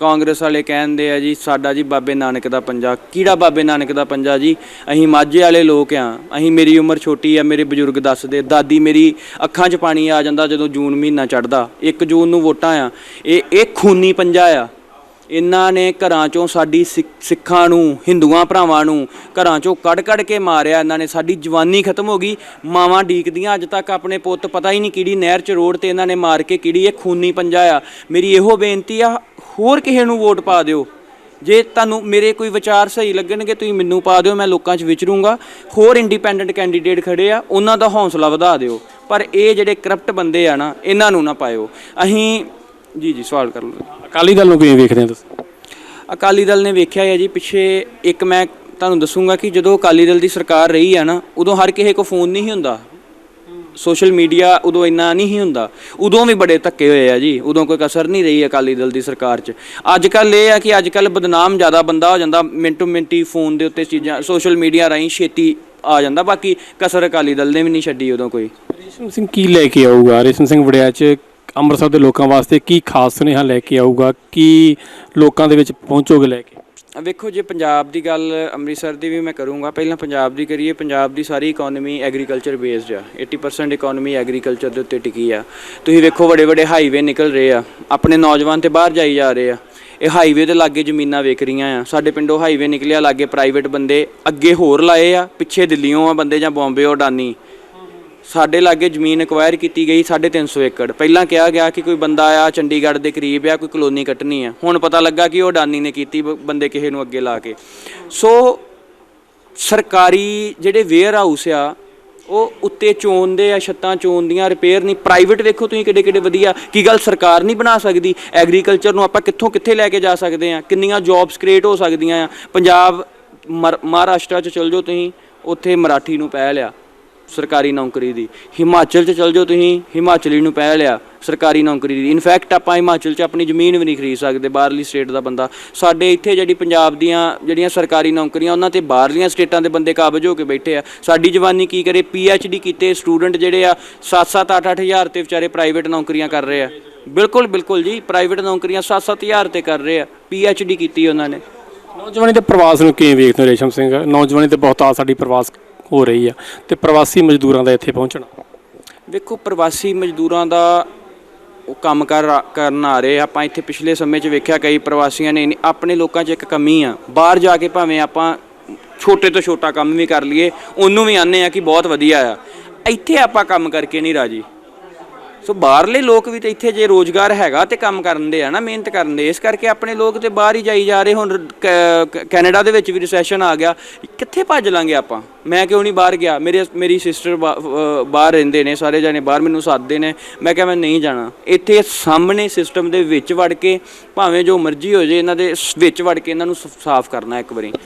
ਕਾਂਗਰਸ ਵਾਲੇ ਕਹਿੰਦੇ ਆ ਜੀ, ਸਾਡਾ ਜੀ ਬਾਬੇ ਨਾਨਕ ਦਾ ਪੰਜਾ ਕਿਹੜਾ ਬਾਬੇ ਨਾਨਕ ਦਾ ਪੰਜਾ ਜੀ? ਅਸੀਂ ਮਾਝੇ ਵਾਲੇ ਲੋਕ ਆ। ਅਸੀਂ ਮੇਰੀ ਉਮਰ ਛੋਟੀ ਆ, ਮੇਰੇ ਬਜ਼ੁਰਗ ਦੱਸਦੇ, ਦਾਦੀ ਮੇਰੀ ਅੱਖਾਂ 'ਚ ਪਾਣੀ ਆ ਜਾਂਦਾ ਜਦੋਂ ਜੂਨ ਮਹੀਨਾ ਚੜਦਾ 1 ਜੂਨ ਨੂੰ ਵੋਟਾਂ ਆ। ਇਹ ਇਹ ਖੂਨੀ ਪੰਜਾ ਆ। ਇਹਨਾਂ ਨੇ ਘਰਾਂ ਚੋਂ ਸਾਡੀ ਸਿੱਖ- ਸਿੱਖਾਂ ਨੂੰ, ਹਿੰਦੂਆਂ ਭਰਾਵਾਂ ਨੂੰ ਘਰਾਂ ਚੋਂ ਕੱਢ ਕੱਢ ਕੇ ਮਾਰਿਆ। ਇਹਨਾਂ ਨੇ ਸਾਡੀ ਜਵਾਨੀ ਖਤਮ ਹੋ ਗਈ। ਮਾਵਾਂ ਡੀਕਦੀਆਂ। ਅੱਜ ਤੱਕ ਆਪਣੇ ਪੁੱਤ ਪਤਾ ਹੀ ਨਹੀਂ ਕਿਹੜੀ ਨਹਿਰ 'ਚ ਰੋਡ ਤੇ ਇਹਨਾਂ ਨੇ ਮਾਰ ਕੇ ਕਿਹੜੀ ਇਹ ਖੂਨੀ ਪੰਜਾ ਆ ਮੇਰੀ ਇਹੋ ਬੇਨਤੀ ਆ, ਹੋਰ ਕਿਸੇ ਨੂੰ ਵੋਟ ਪਾ ਦਿਓ। ਜੇ ਤੁਹਾਨੂੰ ਮੇਰੇ ਕੋਈ ਵਿਚਾਰ ਸਹੀ ਲੱਗਣਗੇ, ਤੁਸੀਂ ਮੈਨੂੰ ਪਾ ਦਿਓ, ਮੈਂ ਲੋਕਾਂ 'ਚ ਵਿਚਰੂੰਗਾ। ਹੋਰ ਇੰਡੀਪੈਂਡੈਂਟ ਕੈਂਡੀਡੇਟ ਖੜੇ ਆ, ਉਹਨਾਂ ਦਾ ਹੌਸਲਾ ਵਧਾ ਦਿਓ। ਪਰ ਇਹ ਜਿਹੜੇ ਕਰਪਟ ਬੰਦੇ ਆ ਨਾ, ਇਹਨਾਂ ਨੂੰ ਨਾ ਪਾਇਓ। ਅਸੀਂ ਜੀ ਜੀ, ਸਵਾਲ ਕਰ ਲਓ। ਅਕਾਲੀ ਦਲ ਨੂੰ ਕਿਵੇਂ ਵੇਖਦੇ ਹੋ ਤੁਸੀਂ? ਅਕਾਲੀ ਦਲ ਨੇ ਵੇਖਿਆ ਹੈ ਜੀ, ਪਿੱਛੇ ਇੱਕ ਮੈਂ ਤੁਹਾਨੂੰ ਦੱਸੂੰਗਾ ਕਿ ਜਦੋਂ ਅਕਾਲੀ ਦਲ ਦੀ ਸਰਕਾਰ ਰਹੀ ਹੈ ਨਾ, ਉਦੋਂ ਹਰ ਕਿਸੇ ਕੋ ਫੋਨ ਨਹੀਂ ਹੁੰਦਾ। ਸੋਸ਼ਲ ਮੀਡੀਆ ਉਦੋਂ ਇੰਨਾ ਨਹੀਂ ਹੁੰਦਾ। ਉਦੋਂ ਵੀ ਬੜੇ ਧੱਕੇ ਹੋਏ ਆ ਜੀ, ਉਦੋਂ ਕੋਈ ਕਸਰ ਨਹੀਂ ਰਹੀ ਅਕਾਲੀ ਦਲ ਦੀ ਸਰਕਾਰ 'ਚ। ਅੱਜ ਕੱਲ ਇਹ ਆ ਕਿ ਅੱਜ ਕੱਲ ਬਦਨਾਮ ਜ਼ਿਆਦਾ ਬੰਦਾ ਹੋ ਜਾਂਦਾ, ਮਿੰਟੋ ਮਿੰਟੀ ਫੋਨ ਦੇ ਉੱਤੇ ਚੀਜ਼ਾਂ, ਸੋਸ਼ਲ ਮੀਡੀਆ ਰਾਹੀਂ ਛੇਤੀ ਆ ਜਾਂਦਾ, ਬਾਕੀ ਕਸਰ ਅਕਾਲੀ ਦਲ ਨੇ ਵੀ ਨਹੀਂ ਛੱਡੀ ਉਦੋਂ ਕੋਈ। ਰੇਸ਼ਮ ਸਿੰਘ ਕੀ ਲੈ ਕੇ ਆਊਗਾ? ਰੇਸ਼ਮ ਸਿੰਘ ਵੜਿਆ ਚ ਅੰਮ੍ਰਿਤਸਰ ਦੇ ਲੋਕਾਂ ਵਾਸਤੇ ਕੀ ਖਾਸ ਸੁਨੇਹਾ ਲੈ ਕੇ ਆਊਗਾ? ਕੀ ਲੋਕਾਂ ਦੇ ਵਿੱਚ ਪਹੁੰਚੋਗੇ ਲੈ ਕੇ? ਵੇਖੋ ਜੇ ਪੰਜਾਬ ਦੀ ਗੱਲ ਅੰਮ੍ਰਿਤਸਰ ਦੀ ਵੀ ਮੈਂ ਕਰੂੰਗਾ, ਪਹਿਲਾਂ ਪੰਜਾਬ ਦੀ ਕਰੀਏ, ਪੰਜਾਬ ਦੀ ਸਾਰੀ ਇਕਨੋਮੀ ਐਗਰੀਕਲਚਰ ਬੇਸਡ ਆ। 80% ਇਕਨੋਮੀ ਐਗਰੀਕਲਚਰ ਦੇ ਉੱਤੇ ਟਿਕੀ ਆ। ਤੁਸੀਂ ਵੇਖੋ ਵੱਡੇ ਵੱਡੇ ਹਾਈਵੇ ਨਿਕਲ ਰਹੇ ਆ, ਆਪਣੇ ਨੌਜਵਾਨ ਤੇ ਬਾਹਰ ਜਾਈ ਜਾ ਰਹੇ ਆ। ਇਹ ਹਾਈਵੇ ਦੇ ਲਾਗੇ ਜ਼ਮੀਨਾਂ ਵੇਖ ਰਹੀਆਂ ਆ। ਸਾਡੇ ਪਿੰਡੋਂ ਹਾਈਵੇ ਨਿਕਲਿਆ, ਲਾਗੇ ਪ੍ਰਾਈਵੇਟ ਬੰਦੇ ਅੱਗੇ ਹੋਰ ਲਾਏ ਆ, ਪਿੱਛੇ ਦਿੱਲੀੋਂ ਆ ਬੰਦੇ ਜਾਂ ਬੰਬੇ ਅਡਾਨੀ ਸਾਡੇ ਲਾਗੇ ਜ਼ਮੀਨ ਐਕਵਾਇਰ ਕੀਤੀ ਗਈ 350 ਏਕੜ। ਪਹਿਲਾਂ ਕਿਹਾ ਗਿਆ ਕਿ ਕੋਈ ਬੰਦਾ ਆ ਚੰਡੀਗੜ੍ਹ ਦੇ ਕਰੀਬ ਆ, ਕੋਈ ਕਲੋਨੀ ਕੱਟਣੀ ਆ। ਹੁਣ ਪਤਾ ਲੱਗਾ ਕਿ ਉਹ ਅਡਾਨੀ ਨੇ ਕੀਤੀ ਬ- ਬੰਦੇ ਕਿਸੇ ਨੂੰ ਅੱਗੇ ਲਾ ਕੇ। ਸੋ ਸਰਕਾਰੀ ਜਿਹੜੇ ਵੇਅਰ ਹਾਊਸ ਆ, ਉਹ ਉੱਤੇ ਚੋਣਦੇ ਆ, ਛੱਤਾਂ ਚੋਣਦੀਆਂ ਰਿਪੇਅਰ ਨਹੀਂ। ਪ੍ਰਾਈਵੇਟ ਵੇਖੋ ਤੁਸੀਂ ਕਿੱਡੇ ਕਿੱਡੇ ਵਧੀਆ। ਕੀ ਗੱਲ ਸਰਕਾਰ ਨਹੀਂ ਬਣਾ ਸਕਦੀ? ਐਗਰੀਕਲਚਰ ਨੂੰ ਆਪਾਂ ਕਿੱਥੋਂ ਕਿੱਥੇ ਲੈ ਕੇ ਜਾ ਸਕਦੇ ਆ? ਕਿੰਨੀਆਂ ਜੌਬਸ ਕ੍ਰੀਏਟ ਹੋ ਸਕਦੀਆਂ ਆ? ਪੰਜਾਬ ਮਰ- ਮਹਾਰਾਸ਼ਟਰ ਚ ਚਲ ਜਾਓ ਤੁਸੀਂ, ਉੱਥੇ ਮਰਾਠੀ ਨੂੰ ਪਹਿਲ ਆ। ਸਰਕਾਰੀ ਨੌਕਰੀ ਦੀ। ਹਿਮਾਚਲ ਚ ਚਲ ਜਾਓ ਤੁਸੀਂ, ਹਿਮਾਚਲੀ ਨੂੰ ਪਹਿਲ ਆ ਸਰਕਾਰੀ ਨੌਕਰੀ ਦੀ। ਇਨਫੈਕਟ ਆਪਾਂ ਹਿਮਾਚਲ ਚ ਆਪਣੀ ਜ਼ਮੀਨ ਵੀ ਨਹੀਂ ਖਰੀਦ ਸਕਦੇ, ਬਾਹਰਲੀ ਸਟੇਟ ਦਾ ਬੰਦਾ। ਸਾਡੇ ਇੱਥੇ ਜਿਹੜੀ ਪੰਜਾਬ ਦੀਆਂ, ਜਿਹੜੀਆਂ ਸਰਕਾਰੀ ਨੌਕਰੀਆਂ, ਉਹਨਾਂ ਤੇ ਬਾਹਰਲੀਆਂ ਸਟੇਟਾਂ ਦੇ ਬੰਦੇ ਕਾਬਜ ਹੋ ਕੇ ਬੈਠੇ ਆ। ਸਾਡੀ ਜਵਾਨੀ ਕੀ ਕਰੇ? ਡੀ ਕੀਤੇ ਸਟੂਡੈਂਟ ਜਿਹੜੇ ਆ 7-7 8-8 ਹਜ਼ਾਰ ਤੇ ਵਿਚਾਰੇ ਪ੍ਰਾਈਵੇਟ ਨੌਕਰੀਆਂ ਕਰ ਰਹੇ ਆ। ਬਿਲਕੁਲ ਬਿਲਕੁਲ ਜੀ ਪ੍ਰਾਈਵੇਟ ਨੌਕਰੀਆਂ 7-7 ਹਜ਼ਾਰ ਤੇ ਕਰ ਰਹੇ ਆ। ਡੀ ਕੀਤੀ ਉਹਨਾਂ ਨੇ। ਨੌਜਵਾਨੀ ਦੇ ਪ੍ਰਵਾਸ ਨੂੰ ਕਿਵੇਂ ਵੇਖਦੇ ਹੋ ਰੇਸ਼ਮ ਸਿੰਘ? ਨੌਜਵਾਨੀ ਤੇ ਬਹੁਤ ਆ ਸਾਡੀ ਪ੍ਰਵਾਸ ਹੋ ਰਹੀ ਆ ਤੇ ਪ੍ਰਵਾਸੀ ਮਜ਼ਦੂਰਾਂ ਦਾ ਇੱਥੇ ਪਹੁੰਚਣਾ। ਵੇਖੋ, ਪ੍ਰਵਾਸੀ ਮਜ਼ਦੂਰਾਂ ਦਾ ਉਹ ਕੰਮ ਕਰ ਕਰਨ ਆ ਰਹੇ ਆਪਾਂ ਇੱਥੇ ਪਿਛਲੇ ਸਮੇਂ 'ਚ ਵੇਖਿਆ ਕਈ ਪ੍ਰਵਾਸੀਆਂ ਨੇ ਆਪਣੇ ਲੋਕਾਂ 'ਚ ਇੱਕ ਕਮੀ ਆ। ਬਾਹਰ ਜਾ ਕੇ ਭਾਵੇਂ ਆਪਾਂ ਛੋਟੇ ਤੋਂ ਛੋਟਾ ਕੰਮ ਵੀ ਕਰ ਲਈਏ, ਉਹਨੂੰ ਵੀ ਆਨੇ ਆ ਕਿ ਬਹੁਤ ਵਧੀਆ ਆ। ਇੱਥੇ ਆਪਾਂ ਕੰਮ ਕਰਕੇ ਨਹੀਂ ਰਾਜੀ। ਸੋ ਬਾਹਰਲੇ ਲੋਕ ਵੀ ਤੇ ਇੱਥੇ ਜੇ ਰੋਜ਼ਗਾਰ ਹੈਗਾ ਤੇ ਕੰਮ ਕਰਨ ਦੇ ਆ ਨਾ, ਮਿਹਨਤ ਕਰਨ ਦੇ। ਇਸ ਕਰਕੇ ਆਪਣੇ ਲੋਕ ਤੇ ਬਾਹਰ ਹੀ ਜਾਈ ਜਾ ਰਹੇ ਹੁਣ, ਕ- ਕੈਨੇਡਾ ਦੇ ਵਿੱਚ ਵੀ ਰਿਸੈਸ਼ਨ ਆ ਗਿਆ। ਕਿੱਥੇ ਭੱਜ ਲਾਂਗੇ ਆਪਾਂ? ਮੈਂ ਕਿਉਂ ਨਹੀਂ ਬਾਹਰ ਗਿਆ? ਮੇਰੇ ਮੇਰੀ ਸਿਸਟਰ ਬਾਹਰ ਰਹਿੰਦੇ ਨੇ, ਸਾਰੇ ਜਾਣੇ ਬਾਹਰ, ਮੈਨੂੰ ਸੱਦਦੇ ਨੇ। ਮੈਂ ਕਿਹਾ ਮੈਂ ਨਹੀਂ ਜਾਣਾ। ਇੱਥੇ ਸਾਹਮਣੇ ਸਿਸਟਮ ਦੇ ਵਿੱਚ ਵੜ ਕੇ, ਭਾਵੇਂ ਜੋ ਮਰਜ਼ੀ ਹੋ ਜੇ, ਇਹਨਾਂ ਦੇ ਵਿੱਚ ਵੜ ਕੇ ਇਹਨਾਂ ਨੂੰ ਸ- ਸਾਫ਼ ਕਰਨਾ ਇੱਕ ਵਾਰੀ।